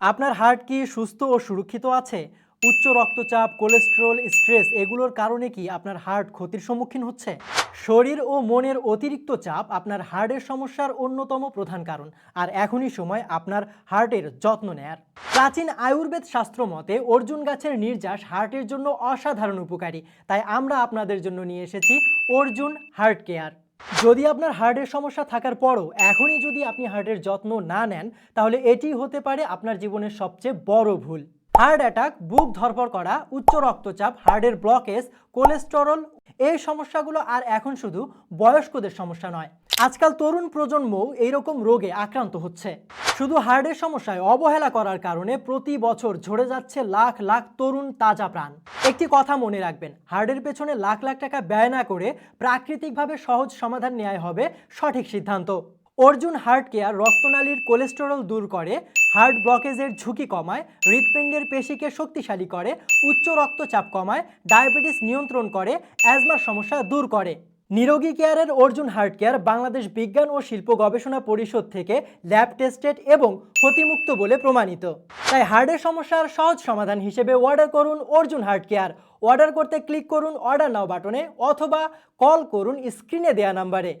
আপনার হার্ট কি সুস্থ ও সুরক্ষিত আছে? উচ্চ রক্তচাপ, কোলেস্টেরল, স্ট্রেস এগুলোর কারণে কি আপনার হার্ট ক্ষতির সম্মুখীন হচ্ছে? শরীর ও মনের অতিরিক্ত চাপ আপনার হার্টের সমস্যার অন্যতম প্রধান কারণ। আর এখনই সময় আপনার হার্টের যত্ন নেয়ার। প্রাচীন আয়ুর্বেদ শাস্ত্র মতে অর্জুন গাছের নির্যাস হার্টের জন্য অসাধারণ উপকারী। তাই আমরা আপনাদের জন্য নিয়ে এসেছি অর্জুন হার্ট কেয়ার। যদি আপনার হার্টের সমস্যা থাকার পরও এখনই যদি আপনি হার্টের যত্ন না নেন, তাহলে এটি হতে পারে আপনার জীবনের সবচেয়ে বড় ভুল। হার্ট অ্যাটাক, বুক ধরপর করা, উচ্চ রক্তচাপ, হার্টের ব্লকেজ, কোলেস্টেরল, এই সমস্যাগুলো আর এখন শুধু বয়স্কদের সমস্যা নয়। আজকাল তরুণ প্রজন্মও এইরকম রোগে আক্রান্ত হচ্ছে। শুধু হার্টের সমস্যায় অবহেলা করার কারণে প্রতি বছর ঝরে যাচ্ছে লাখ লাখ তরুণ তাজা প্রাণ। একটি কথা মনে রাখবেন, হার্টের পেছনে লাখ লাখ টাকা ব্যয় না করে প্রাকৃতিকভাবে সহজ সমাধান নেওয়াই হবে সঠিক সিদ্ধান্ত। অর্জুন হার্ট কেয়ার রক্তনালীর কোলেস্টেরল দূর করে, হার্ট ব্লকেজের ঝুঁকি কমায়, হৃৎপিণ্ডের পেশিকে শক্তিশালী করে, উচ্চ রক্তচাপ কমায়, ডায়াবেটিস নিয়ন্ত্রণ করে, অ্যাজমার সমস্যা দূর করে। নিরোগী কেয়ারের অর্জুন হার্ট কেয়ার বাংলাদেশ বিজ্ঞান ও শিল্প গবেষণা পরিষদ থেকে ল্যাব টেস্টেড এবং ক্ষতিমুক্ত বলে প্রমাণিত। তাই হার্টের সমস্যার সহজ সমাধান হিসেবে অর্ডার করুন অর্জুন হার্ট কেয়ার অর্ডার করতে ক্লিক করুন অর্ডার নাও বাটনে অথবা কল করুন স্ক্রিনে দেয়া নাম্বারে।